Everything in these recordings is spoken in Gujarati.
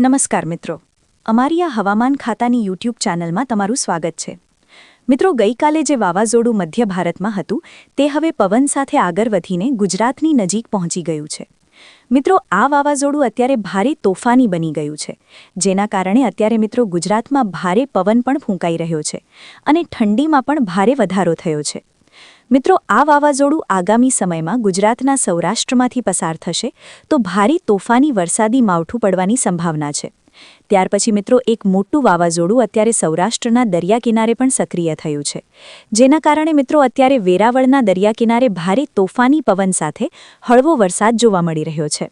નમસ્કાર મિત્રો. અમારી આ હવામાન ખાતાની યુટ્યુબ ચેનલમાં તમારું સ્વાગત છે. મિત્રો, ગઈકાલે જે વાવાઝોડું મધ્ય ભારતમાં હતું, તે હવે પવન સાથે આગળ વધીને ગુજરાતની નજીક પહોંચી ગયું છે. મિત્રો, આ વાવાઝોડું અત્યારે ભારે તોફાની બની ગયું છે. જેના કારણે અત્યારે મિત્રો ગુજરાતમાં ભારે પવન પણ ફૂંકાઈ રહ્યો છે અને ઠંડીમાં પણ ભારે વધારો થયો છે. મિત્રો, આ વાવાઝોડું આગામી સમયમાં ગુજરાતના સૌરાષ્ટ્રમાંથી પસાર થશે તો ભારે તોફાની વરસાદી માવઠું પડવાની સંભાવના છે. ત્યાર પછી મિત્રો, એક મોટું વાવાઝોડું અત્યારે સૌરાષ્ટ્રના દરિયા કિનારે પણ સક્રિય થયું છે. જેના કારણે મિત્રો, અત્યારે વેરાવળના દરિયા કિનારે ભારે તોફાની પવન સાથે હળવો વરસાદ જોવા મળી રહ્યો છે.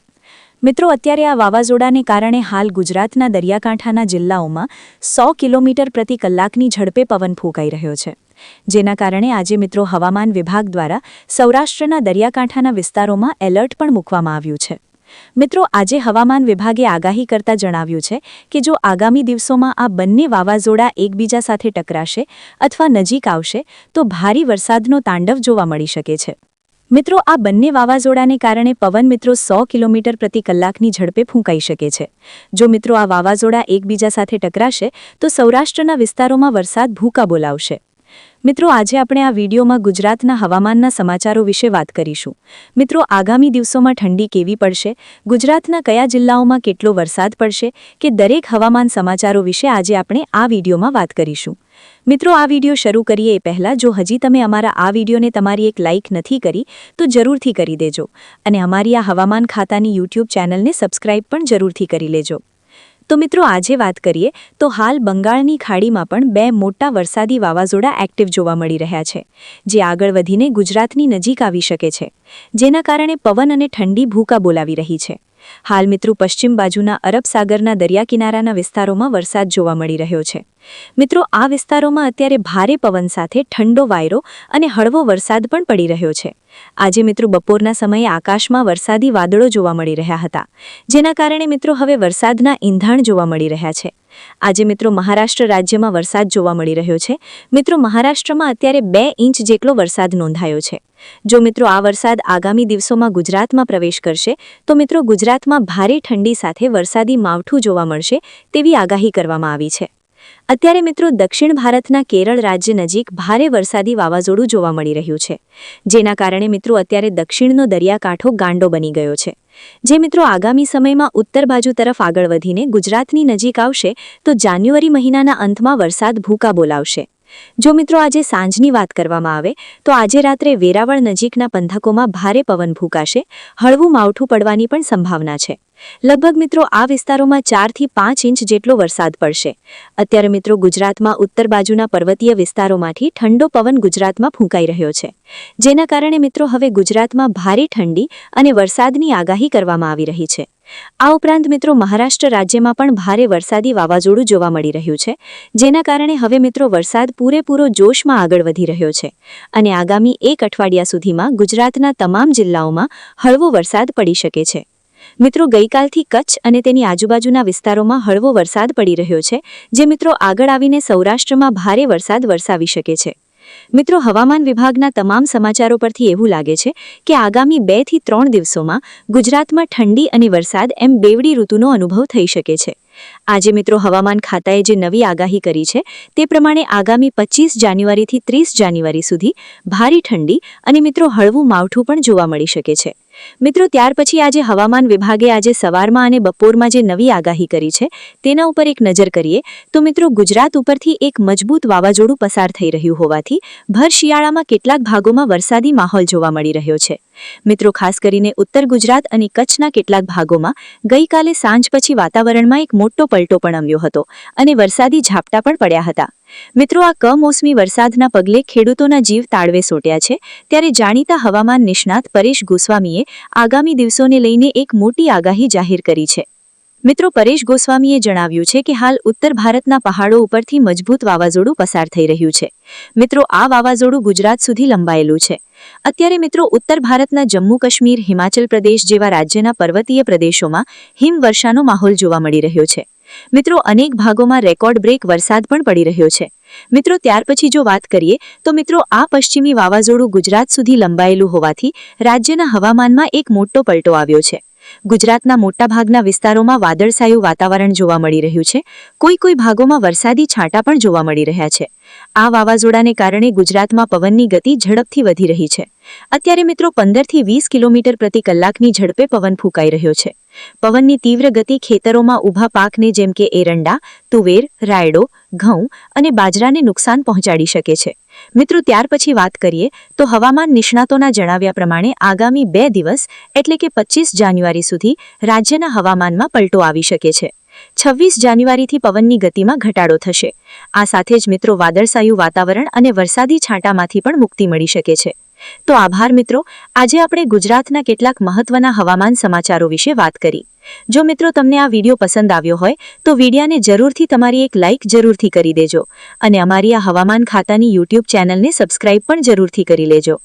મિત્રો, અત્યારે આ વાવાઝોડાને કારણે હાલ ગુજરાતના દરિયાકાંઠાના જિલ્લાઓમાં સો કિલોમીટર પ્રતિ કલાકની ઝડપે પવન ફૂંકાઈ રહ્યો છે. જેના કારણે આજે મિત્રો હવામાન વિભાગ દ્વારા સૌરાષ્ટ્રના દરિયાકાંઠાના વિસ્તારોમાં એલર્ટ પણ મૂકવામાં આવ્યું છે. મિત્રો, આજે હવામાન વિભાગે આગાહી કરતા જણાવ્યું છે કે જો આગામી દિવસોમાં આ બંને વાવાઝોડા એકબીજા સાથે ટકરાશે અથવા નજીક આવશે, તો ભારે વરસાદનો તાંડવ જોવા મળી શકે છે. મિત્રો, આ બંને વાવાઝોડાને કારણે પવન મિત્રો સો કિલોમીટર પ્રતિ કલાકની ઝડપે ફૂંકાઈ શકે છે. જો મિત્રો આ વાવાઝોડા એકબીજા સાથે ટકરાશે, તો સૌરાષ્ટ્રના વિસ્તારોમાં વરસાદ ભૂકા બોલાવશે મિત્રો, આજે આપણે આ વિડીયોમાં ગુજરાતના હવામાનના સમાચારો વિશે વાત કરીશું. મિત્રો, આગામી દિવસોમાં ઠંડી કેવી પડશે? ગુજરાતના કયા જિલ્લાઓમાં કેટલો વરસાદ પડશે? કે દરેક હવામાન સમાચારો વિશે આજે આપણે આ વિડીયોમાં વાત કરીશું. મિત્રો, આ વીડિયો શરૂ કરીએ એ પહેલાં, જો હજી તમે અમારા આ વિડીયોને તમારી એક લાઇક નથી કરી, તો જરૂરથી કરી દેજો. અને અમારી આ હવામાન ખાતાની યુટ્યુબ ચેનલને સબસ્ક્રાઇબ પણ જરૂરથી કરી લેજો. તો મિત્રો આજે વાત કરીએ તો હાલ બંગાળની ખાડીમાં પણ બે મોટા વરસાદી વાવાઝોડા એક્ટિવ જોવા મળી રહ્યા છે, જે આગળ વધીને ગુજરાતની નજીક આવી શકે છે, જેના કારણે પવન અને ઠંડી ભૂકા બોલાવી રહી છે. હાલ મિત્રો પશ્ચિમ બાજુના અરબ સાગરના દરિયા કિનારાના વિસ્તારોમાં વરસાદ જોવા મળી રહ્યો છે. મિત્રો આ વિસ્તારોમાં અત્યારે ભારે પવન સાથે ઠંડો વાયરો અને હળવો વરસાદ પણ પડી રહ્યો છે. આજે મિત્રો બપોરના સમયે આકાશમાં વરસાદી વાદળો જોવા મળી રહ્યા હતા. જેના કારણે મિત્રો હવે વરસાદના ઈંધણ જોવા મળી રહ્યા છે. આજે મિત્રો મહારાષ્ટ્ર રાજ્યમાં વરસાદ જોવા મળી રહ્યો છે. મિત્રો મહારાષ્ટ્રમાં અત્યારે બે ઇંચ જેટલો વરસાદ નોંધાયો છે. જો મિત્રો આ વરસાદ આગામી દિવસોમાં ગુજરાતમાં પ્રવેશ કરશે, તો મિત્રો ગુજરાતમાં ભારે ઠંડી સાથે વરસાદી માવઠું જોવા મળશે તેવી આગાહી કરવામાં આવી છે. અત્યારે મિત્રો દક્ષિણ ભારતના કેરળ રાજ્ય નજીક ભારે વરસાદી વાવાઝોડું જોવા મળી રહ્યું છે. જેના કારણે મિત્રો અત્યારે દક્ષિણનો દરિયાકાંઠો ગાંડો બની ગયો છે. જે મિત્રો આગામી સમયમાં ઉત્તર બાજુ તરફ આગળ વધીને ગુજરાતની નજીક આવશે, તો જાન્યુઆરી મહિનાના અંતમાં વરસાદ ભૂકા બોલાવશે. જો મિત્રો આજે સાંજની વાત કરવામાં આવે, તો આજે રાત્રે વેરાવળ નજીકના પંથકોમાં ભારે પવન ભૂકાશે, હળવું માવઠું પડવાની પણ સંભાવના છે. લગભગ મિત્રો, આ વિસ્તારોમાં ચારથી પાંચ ઇંચ જેટલો વરસાદ પડશે. અત્યારે મિત્રો, ગુજરાતમાં ઉત્તર બાજુના પર્વતીય વિસ્તારોમાંથી ઠંડો પવન ગુજરાતમાં ફૂંકાઈ રહ્યો છે. જેના કારણે મિત્રો, હવે ગુજરાતમાં ભારે ઠંડી અને વરસાદની આગાહી કરવામાં આવી રહી છે. આ ઉપરાંત મિત્રો, મહારાષ્ટ્ર રાજ્યમાં પણ ભારે વરસાદી વાવાઝોડું જોવા મળી રહ્યું છે, જેના કારણે હવે મિત્રો, વરસાદ પૂરેપૂરો જોશમાં આગળ વધી રહ્યો છે. અને આગામી એક અઠવાડિયા સુધીમાં ગુજરાતના તમામ જિલ્લાઓમાં હળવો વરસાદ પડી શકે છે. મિત્રો, ગઈકાલથી કચ્છ અને તેની આજુબાજુના વિસ્તારોમાં હળવો વરસાદ પડી રહ્યો છે, જે મિત્રો આગળ આવીને સૌરાષ્ટ્રમાં ભારે વરસાદ વરસાવી શકે છે. મિત્રો, હવામાન વિભાગના તમામ સમાચારો પરથી એવું લાગે છે કે આગામી બેથી ત્રણ દિવસોમાં ગુજરાતમાં ઠંડી અને વરસાદ એમ બેવડી ઋતુનો અનુભવ થઈ શકે છે. આજે મિત્રો, હવામાન ખાતાએ જે નવી આગાહી કરી છે, તે પ્રમાણે આગામી પચીસ જાન્યુઆરીથી ત્રીસ જાન્યુઆરી સુધી ભારે ઠંડી અને મિત્રો, હળવું માવઠું પણ જોવા મળી શકે છે. મિત્રો, ત્યાર પછી આજે હવામાન વિભાગે આજે સવારમાં અને બપોરમાં જે નવી આગાહી કરી છે, તેના ઉપર એક નજર કરીએ. તો મિત્રો, ગુજરાત ઉપરથી એક મજબૂત વાવાઝોડું પસાર થઈ રહ્યું હોવાથી ભર શિયાળામાં કેટલાક ભાગોમાં વરસાદી માહોલ જોવા મળી રહ્યો છે. મિત્રો, ખાસ કરીને ઉત્તર ગુજરાત અને કચ્છના કેટલાક ભાગોમાં ગઈકાલે સાંજ પછી વાતાવરણમાં એક મોટો પલટો પણ આવ્યો હતો અને વરસાદી ઝાપટા પણ પડ્યા હતા. મિત્રો, આ કમોસમી વરસાદના પગલે ખેડૂતોના જીવ તાળવે સોટ્યા છે. ત્યારે જાણીતા હવામાન નિષ્ણાત પરેશ ગોસ્વામીએ આગામી દિવસોને લઈને એક મોટી આગાહી જાહેર કરી છે. મિત્રો, પરેશ ગોસ્વામીએ જણાવ્યું છે કે હાલ ઉત્તર ભારતના પહાડો ઉપરથી મજબૂત વાવાઝોડું પસાર થઈ રહ્યું છે. મિત્રો, આ વાવાઝોડું ગુજરાત સુધી લંબાયેલું છે. અત્યારે મિત્રો, ઉત્તર ભારતના જમ્મુ કાશ્મીર, હિમાચલ પ્રદેશ જેવા રાજ્યના પર્વતીય પ્રદેશોમાં હિમવર્ષાનો માહોલ જોવા મળી રહ્યો છે. મિત્રો, અનેક ભાગોમાં રેકોર્ડ બ્રેક વરસાદ પણ પડી રહ્યો છે. મિત્રો, ત્યાર પછી જો વાત કરીએ, તો મિત્રો, આ પશ્ચિમી વાવાઝોડું ગુજરાત સુધી લંબાયેલું હોવાથી રાજ્યના હવામાનમાં એક મોટો પલટો આવ્યો છે. ગુજરાતના મોટાભાગના વિસ્તારોમાં વાદળછાયું વાતાવરણ જોવા મળી રહ્યું છે. કોઈ કોઈ ભાગોમાં વરસાદી છાંટા પણ જોવા મળી રહ્યા છે. આ વાવાઝોડાને કારણે ગુજરાતમાં પવનની ગતિ ઝડપથી વધી રહી છે. અત્યારે મિત્રો, પંદરથી વીસ કિલોમીટર પ્રતિ કલાકની ઝડપે પવન ફૂંકાઈ રહ્યો છે. પવનની તીવ્ર ગતિ ખેતરોમાં ઊભા પાકને જેમ કે એરંડા, તુવેર, રાયડો, ઘઉં અને બાજરાને નુકસાન પહોંચાડી શકે છે. મિત્રો, ત્યાર પછી વાત કરીએ તો હવામાન નિષ્ણાતોના જણાવ્યા પ્રમાણે આગામી બે દિવસ, એટલે કે પચીસ જાન્યુઆરી સુધી, રાજ્યના હવામાનમાં પલટો આવી શકે છે. છવ્વીસ જાન્યુઆરીથી પવનની ગતિમાં ઘટાડો થશે. આ સાથે જ મિત્રો વાદળસાયું વાતાવરણ અને વરસાદી છાંટામાંથી પણ મુક્તિ મળી શકે છે. તો આભાર મિત્રો, આજે આપણે ગુજરાતના કેટલાક મહત્વના હવામાન સમાચારો વિશે વાત કરી. જો મિત્રો તમને આ વીડિયો પસંદ આવ્યો હોય, તો વિડીયાને જરૂરથી તમારી એક લાઇક જરૂરથી કરી દેજો અને અમારી આ હવામાન ખાતાની યુટ્યુબ ચેનલને સબસ્ક્રાઇબ પણ જરૂરથી કરી લેજો.